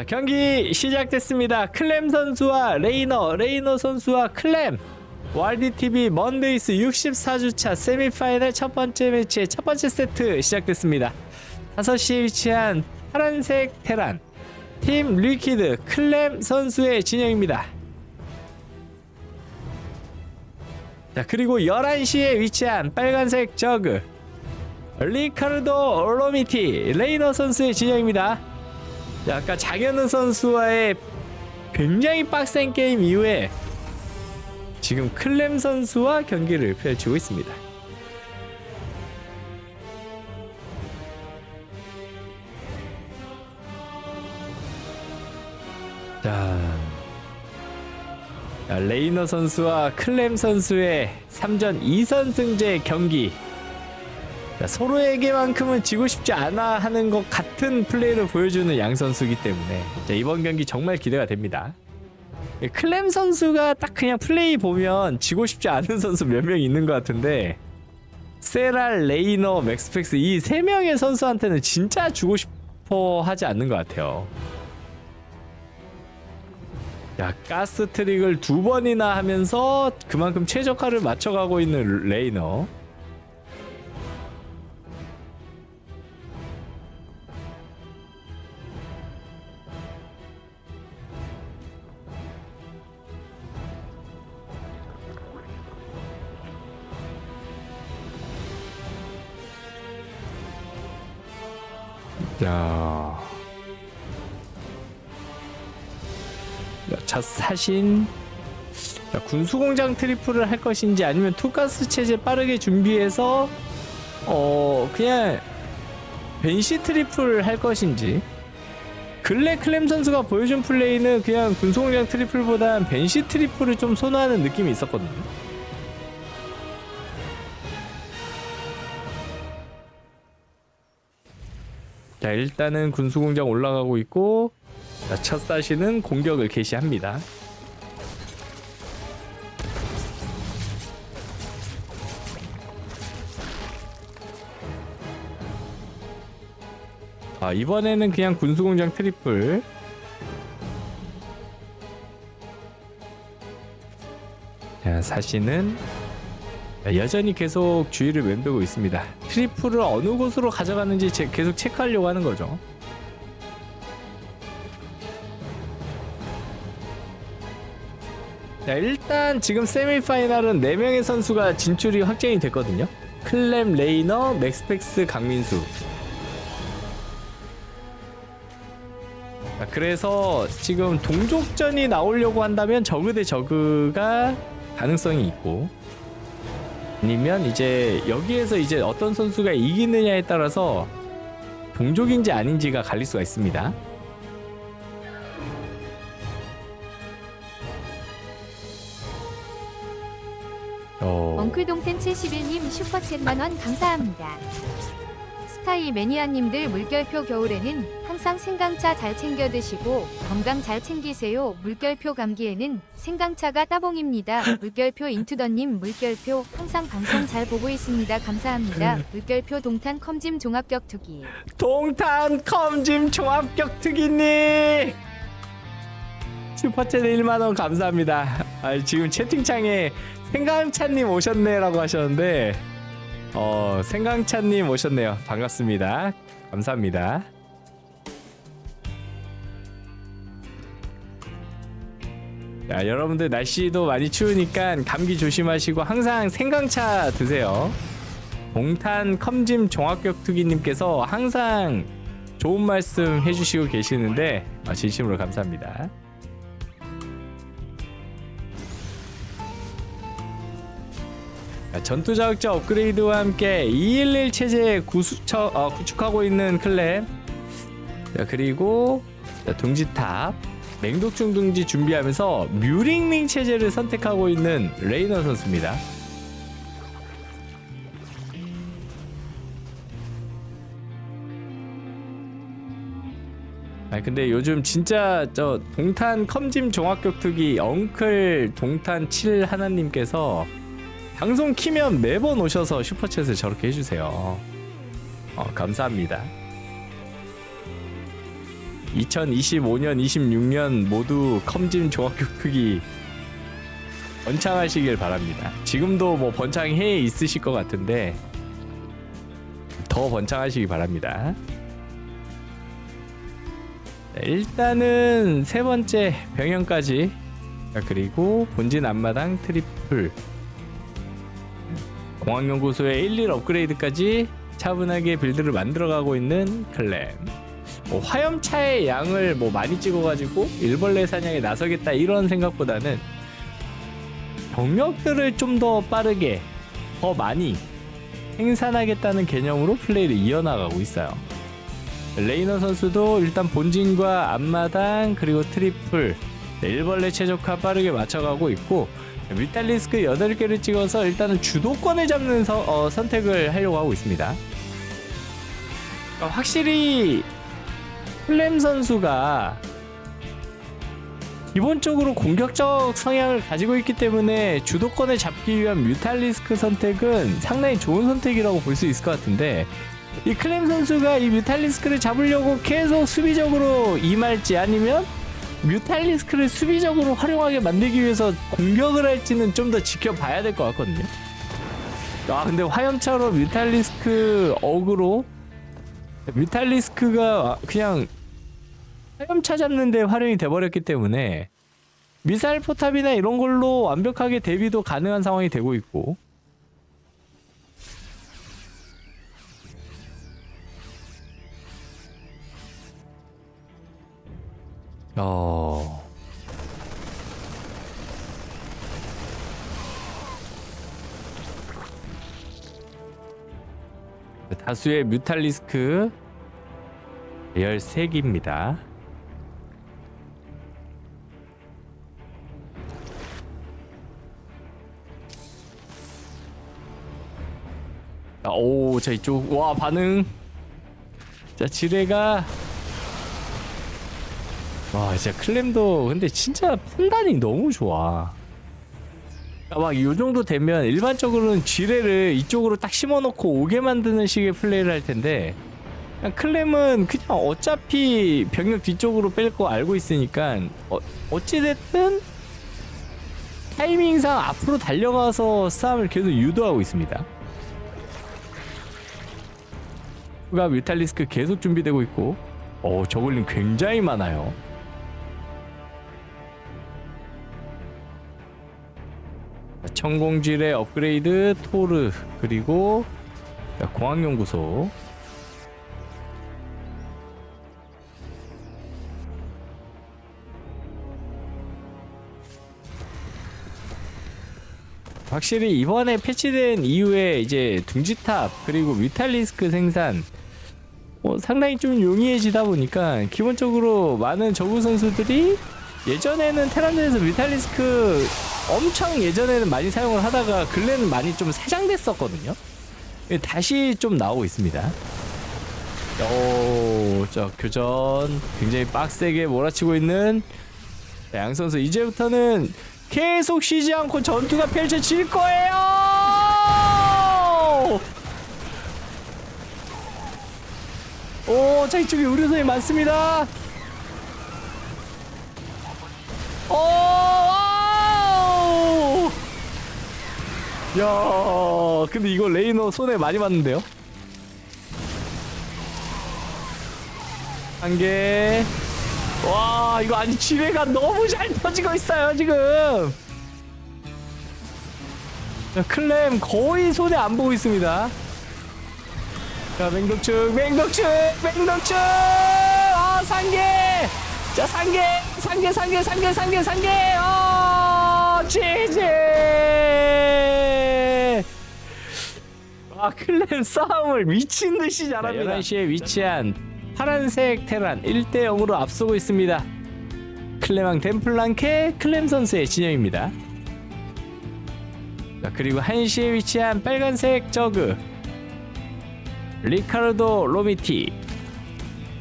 자 경기 시작됐습니다. 클램 선수와 레이너, 레이너 선수와 클램. YDTV 먼데이스 64주차 세미파이널 첫 번째 매치의 첫 번째 세트 시작됐습니다. 5시에 위치한 파란색 테란 팀 리퀴드 클램 선수의 진영입니다. 자 그리고 11시에 위치한 빨간색 저그 리카르도 올로미티 레이너 선수의 진영입니다. 자, 아까 장현우 선수와의 굉장히 빡센 게임 이후에 지금 클램 선수와 경기를 펼치고 있습니다. 자, 자, 레이너 선수와 클램 선수의 3전 2선승제 경기 자, 서로에게만큼은 지고 싶지 않아 하는 것 같은 플레이를 보여주는 양 선수이기 때문에 자, 이번 경기 정말 기대가 됩니다. 예, 클램 선수가 딱 그냥 플레이 보면 지고 싶지 않은 선수 몇 명 있는 것 같은데 세랄, 레이너, 맥스펙스 이 세 명의 선수한테는 진짜 주고 싶어 하지 않는 것 같아요. 야 가스 트릭을 두 번이나 하면서 그만큼 최적화를 맞춰가고 있는 레이너. 야. 야, 첫 사신. 자, 군수공장 트리플을 할 것인지 아니면 투가스 체제 빠르게 준비해서 어 그냥 벤시 트리플 할 것인지. 근래 클램 선수가 보여준 플레이는 그냥 군수공장 트리플보단 벤시 트리플을 좀 선호하는 느낌이 있었거든요. 자 일단은 군수공장 올라가고 있고 자, 첫 사시는 공격을 개시합니다. 아 이번에는 그냥 군수공장 트리플 자 사시는 여전히 계속 주의를 맴돌고 있습니다. 트리플을 어느 곳으로 가져가는지 제- 계속 체크하려고 하는 거죠. 자, 일단 지금 세미파이널은 4명의 선수가 진출이 확정이 됐거든요. 클램, 레이너, 맥스펙스, 강민수. 자, 그래서 지금 동족전이 나오려고 한다면 저그 대 저그가 가능성이 있고 아니면 이제 여기에서 이제 어떤 선수가 이기느냐에 따라서 동족인지 아닌지가 갈릴 수가 있습니다. 어, 엉클동텐 71님 슈퍼챗 만원 감사합니다. 스카이 매니아님들 물결표 겨울에는 항상 생강차 잘 챙겨 드시고 건강 잘 챙기세요. 물결표 감기에는 생강차가 따봉입니다. 물결표 인투더님 물결표 항상 방송 잘 보고 있습니다. 감사합니다. 물결표 동탄 컴짐 종합격투기 동탄 컴짐 종합격 특기님 슈퍼챗 1만원 감사합니다. 아, 지금 채팅창에 생강차님 오셨네라고 하셨는데 어 생강차님 오셨네요. 반갑습니다. 감사합니다. 자, 여러분들 날씨도 많이 추우니까 감기 조심하시고 항상 생강차 드세요. 동탄 컴짐 종합격투기님께서 항상 좋은 말씀 해주시고 계시는데 아, 진심으로 감사합니다. 자, 전투 자극자 업그레이드와 함께 211 체제 어, 구축하고 있는 클랩 자, 그리고 자, 둥지탑 맹독충 둥지 준비하면서 뮤링링 체제를 선택하고 있는 레이너 선수입니다. 아니 근데 요즘 진짜 저 동탄 컴짐 종합격투기 엉클 동탄 7 하나님께서 방송 키면 매번 오셔서 슈퍼챗을 저렇게 해주세요. 어, 감사합니다. 2025년, 26년 모두 컴짐 종합교 크기 번창하시길 바랍니다. 지금도 뭐 번창해 있으실 것 같은데 더 번창하시기 바랍니다. 자, 일단은 세 번째 병영까지 자, 그리고 본진 앞마당 트리플 공항연구소의 1, 1 업그레이드까지 차분하게 빌드를 만들어가고 있는 클램 뭐 화염차의 양을 뭐 많이 찍어가지고 일벌레 사냥에 나서겠다 이런 생각보다는 병력들을 좀 더 빠르게 더 많이 생산하겠다는 개념으로 플레이를 이어나가고 있어요. 레이너 선수도 일단 본진과 앞마당 그리고 트리플 네, 일벌레 최적화 빠르게 맞춰가고 있고 뮤탈리스크 8개를 찍어서 일단은 주도권을 잡는 서- 어, 선택을 하려고 하고 있습니다. 그러니까 확실히 플렘 선수가 기본적으로 공격적 성향을 가지고 있기 때문에 주도권을 잡기 위한 뮤탈리스크 선택은 상당히 좋은 선택이라고 볼 수 있을 것 같은데 이 클램 선수가 이 뮤탈리스크를 잡으려고 계속 수비적으로 임할지 아니면 뮤탈리스크를 수비적으로 활용하게 만들기 위해서 공격을 할지는 좀 더 지켜봐야 될 것 같거든요. 아 근데 화염차로 뮤탈리스크 어그로 뮤탈리스크가 그냥 화염차 잡는데 활용이 돼버렸기 때문에 미사일 포탑이나 이런 걸로 완벽하게 대비도 가능한 상황이 되고 있고 어... 다수의 뮤탈리스크 13기입니다. 오, 자 이쪽 와 반응. 자 지뢰가 와 진짜 클램도 근데 진짜 판단이 너무 좋아. 막이 정도 되면 일반적으로는 지뢰를 이쪽으로 딱 심어놓고 오게 만드는 식의 플레이를 할 텐데 그냥 클램은 그냥 어차피 병력 뒤쪽으로 뺄 거 알고 있으니까 어, 어찌됐든 타이밍상 앞으로 달려가서 싸움을 계속 유도하고 있습니다. 가 뮤탈리스크 계속 준비되고 있고 어 저글링 굉장히 많아요. 천공질의 업그레이드 토르 그리고 공항연구소 확실히 이번에 패치된 이후에 이제 둥지탑 그리고 뮤탈리스크 생산 뭐 상당히 좀 용이해지다 보니까 기본적으로 많은 저구 선수들이 예전에는 테란전에서 뮤탈리스크 엄청 예전에는 많이 사용을 하다가 근래는 많이 좀 사장됐었거든요. 다시 좀 나오고 있습니다. 오, 저 교전 굉장히 빡세게 몰아치고 있는 양 선수 이제부터는 계속 쉬지 않고 전투가 펼쳐질 거예요. 오, 자 이쪽에 의료선이 많습니다. 오, 와우! 야, 근데 이거 레이너 손에 많이 맞는데요? 한 개. 와, 이거 아니 지뢰가 너무 잘 터지고 있어요 지금. 자, 클램 거의 손에 안 보고 있습니다. 자, 맹독충, 맹독충, 맹독충! 아, 상계! 자, 상계! 상계, 상계, 상계, 상계, 상계! 어, 지지! 아, 클램 싸움을 미친 듯이 잘합니다. 11시에 위치한 파란색 테란 1대 0으로 앞서고 있습니다. 클레망 덴플랑케 클램 선수의 진영입니다. 자, 그리고 1시에 위치한 빨간색 저그 리카르도 로미티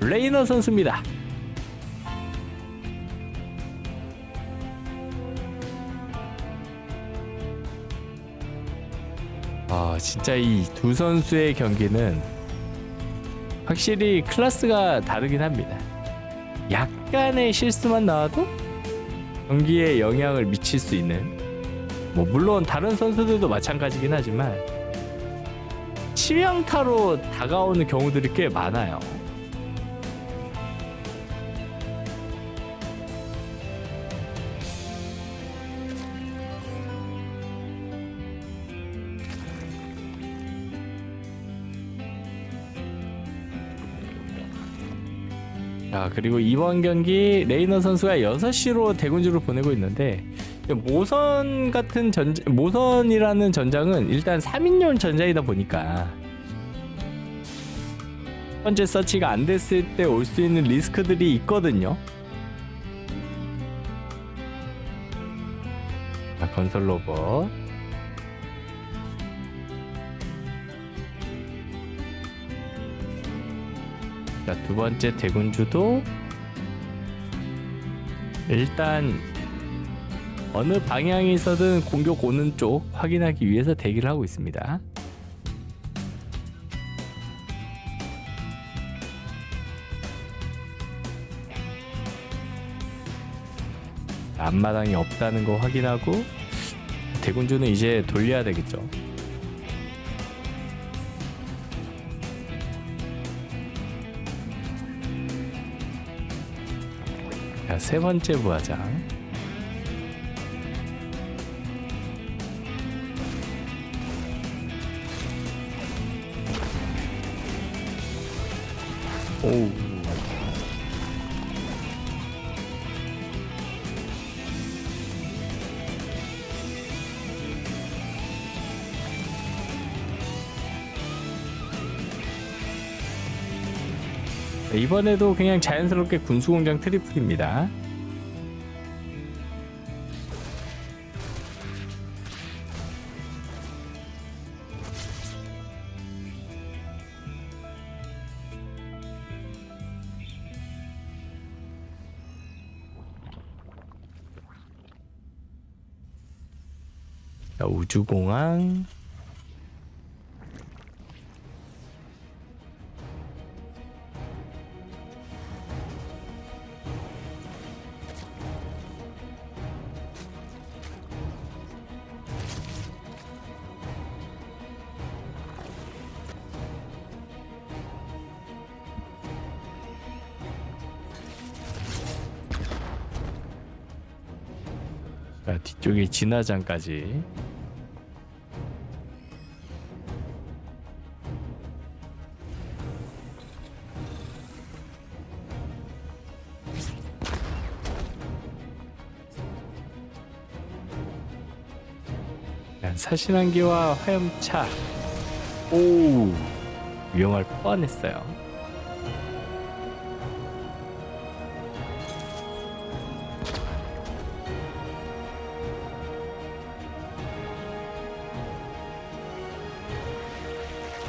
레이너 선수입니다. 아 진짜 이 두 선수의 경기는 확실히 클래스가 다르긴 합니다. 약간의 실수만 나와도 경기에 영향을 미칠 수 있는 뭐 물론 다른 선수들도 마찬가지긴 하지만 치명타로 다가오는 경우들이 꽤 많아요. 자 그리고 이번 경기 레이너 선수가 6시로 대군주를 보내고 있는데 모선 같은 전 모선이라는 전장은 일단 3인용 전장이다 보니까 첫 번째 서치가 안 됐을 때 올 수 있는 리스크들이 있거든요. 자, 건설 로봇. 자, 두 번째 대군주도 일단 어느 방향에서든 공격 오는 쪽 확인하기 위해서 대기를 하고 있습니다. 앞마당이 없다는 거 확인하고 대군주는 이제 돌려야 되겠죠. 자, 세 번째 부하장. 오. 네, 이번에도 그냥 자연스럽게 군수공장 트리플입니다. 자, 우주공항. 자, 뒤쪽에 진화장까지 사신한기와 화염차. 오 위험할 뻔했어요.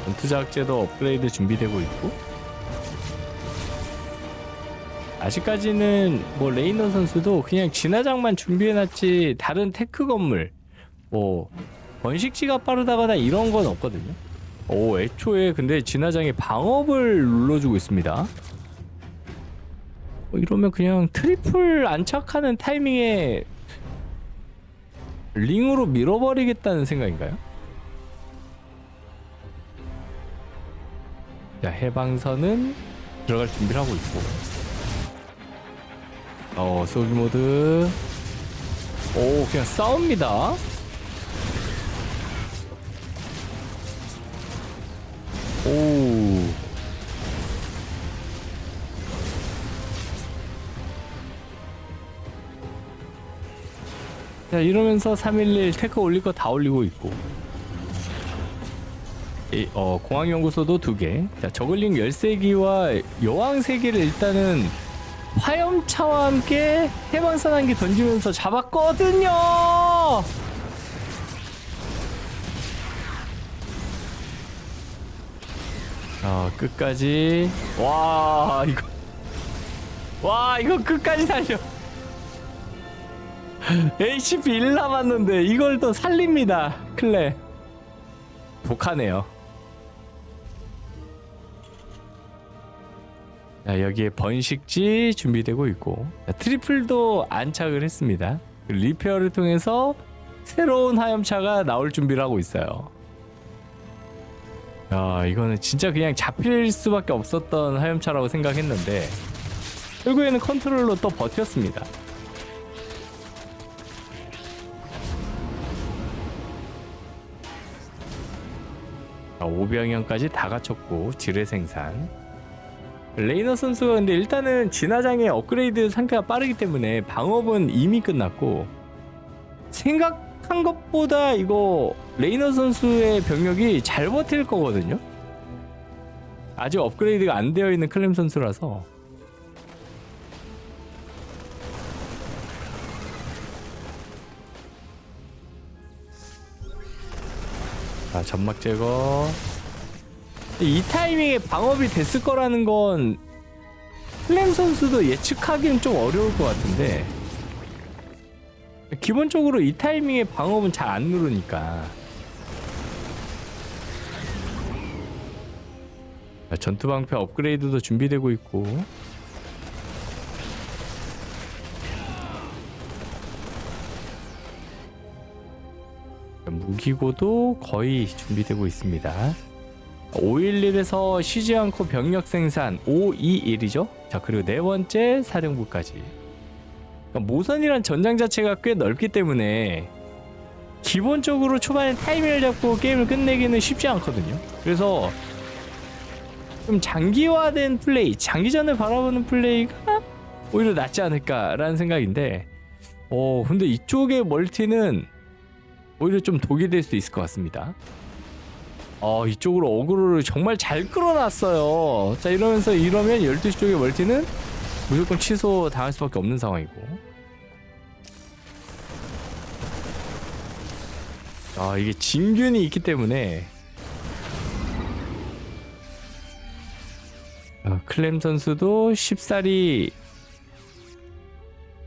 전투자학제도 업그레이드 준비되고 있고. 아직까지는 뭐 레이너 선수도 그냥 진화장만 준비해놨지 다른 테크 건물 뭐 번식지가 빠르다거나 이런 건 없거든요. 오 애초에 근데 진화장이 방업을 눌러주고 있습니다. 뭐 이러면 그냥 트리플 안착하는 타이밍에 링으로 밀어버리겠다는 생각인가요? 자 해방선은 들어갈 준비를 하고 있고 어 소기 모드 오 그냥 싸웁니다 오 자 이러면서 311 테크 올릴 거 다 올리고 있고 이, 어, 공항연구소도 두 개. 자, 저글링 13기와 여왕 3개를 일단은 화염차와 함께 해방선 한 개 던지면서 잡았거든요! 자, 끝까지. 와, 이거. 와, 이거 끝까지 살려. HP 1 남았는데 이걸 또 살립니다. 클레. 독하네요. 자, 여기에 번식지 준비되고 있고 자, 트리플도 안착을 했습니다. 그 리페어를 통해서 새로운 화염차가 나올 준비를 하고 있어요. 야 이거는 진짜 그냥 잡힐 수밖에 없었던 화염차라고 생각했는데 결국에는 컨트롤로 또 버텼습니다. 자, 5병형까지 다 갖췄고 지뢰 생산 레이너 선수가 근데 일단은 진화장의 업그레이드 상태가 빠르기 때문에 방업은 이미 끝났고 생각 한 것보다 이거 레이너 선수의 병력이 잘 버틸 거거든요. 아직 업그레이드가 안 되어 있는 클램 선수라서. 자 점막 제거. 이 타이밍에 방업이 됐을 거라는 건 클램 선수도 예측하기는 좀 어려울 것 같은데 기본적으로 이 타이밍에 방업은 잘 안 누르니까 자, 전투 방패 업그레이드도 준비되고 있고 자, 무기고도 거의 준비되고 있습니다. 511에서 쉬지 않고 병력 생산 521이죠. 자 그리고 네 번째 사령부까지. 그러니까 모선이란 전장 자체가 꽤 넓기 때문에 기본적으로 초반에 타이밍을 잡고 게임을 끝내기는 쉽지 않거든요. 그래서 좀 장기화된 플레이, 장기전을 바라보는 플레이가 오히려 낫지 않을까라는 생각인데, 어 근데 이쪽의 멀티는 오히려 좀 독이 될 수 있을 것 같습니다. 어 이쪽으로 어그로를 정말 잘 끌어놨어요 자 이러면서 이러면 12시 쪽의 멀티는 무조건 취소 당할 수밖에 없는 상황이고 아 이게 진균이 있기 때문에. 아, 클램 선수도 쉽사리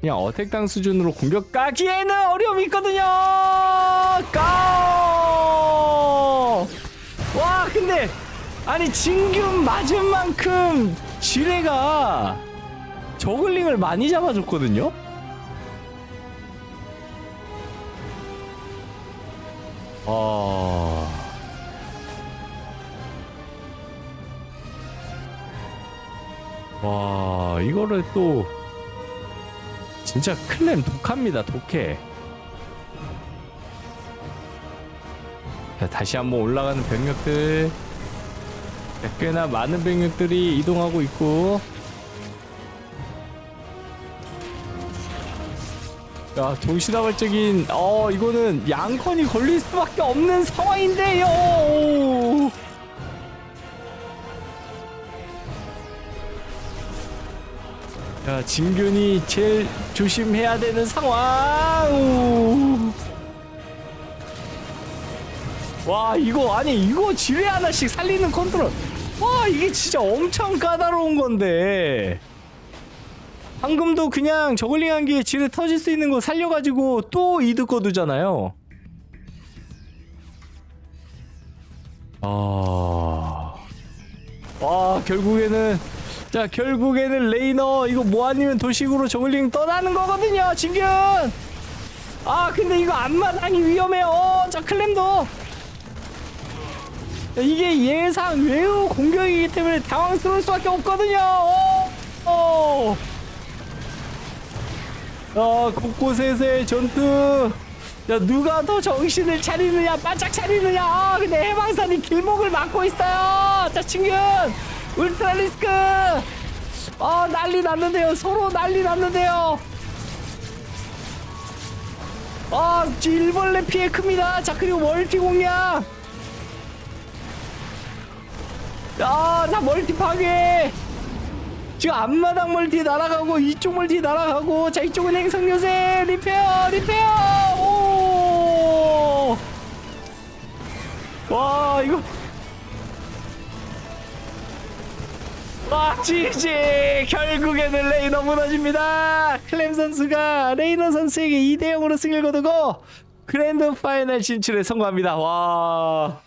그냥 어택당 수준으로 공격 가기에는 어려움이 있거든요! 가! 와 근데 아니 진균 맞은 만큼 지뢰가 저글링을 많이 잡아줬거든요 아... 와 이거를 또 진짜 클램 독합니다 독해. 자, 다시 한번 올라가는 병력들. 자, 꽤나 많은 병력들이 이동하고 있고 야 동시다발적인 어 이거는 양컨이 걸릴 수밖에 없는 상황인데요. 자 진균이 제일 조심해야 되는 상황. 오. 와 이거 아니 이거 지뢰 하나씩 살리는 컨트롤. 와 이게 진짜 엄청 까다로운 건데 방금도 그냥 저글링 한기에 지뢰 터질 수 있는 거 살려가지고 또 이득 거두잖아요. 아... 와 결국에는 자 결국에는 레이너 이거 뭐 아니면 도식으로 저글링 떠나는 거거든요 진균! 아 근데 이거 앞마당이 위험해요. 자 클램도. 이게 예상 외우 공격이기 때문에 당황스러울 수밖에 없거든요. 어, 어. 아, 곳곳에서의 전투. 야, 누가 더 정신을 차리느냐, 바짝 차리느냐. 아, 근데 해방선이 길목을 막고 있어요. 자, 친균. 울트라 리스크. 아, 난리 났는데요. 서로 난리 났는데요. 아, 일벌레 피해 큽니다. 자, 그리고 멀티 공략. 야, 자 멀티 파괴. 지금 앞마당 멀티 날아가고 이쪽 멀티 날아가고 자 이쪽은 행성 요새. 리페어 리페어! 오. 와 이거. 와 지지. 결국에는 레이너 무너집니다. 클램 선수가 레이너 선수에게 2대 0으로 승리를 거두고 그랜드 파이널 진출에 성공합니다. 와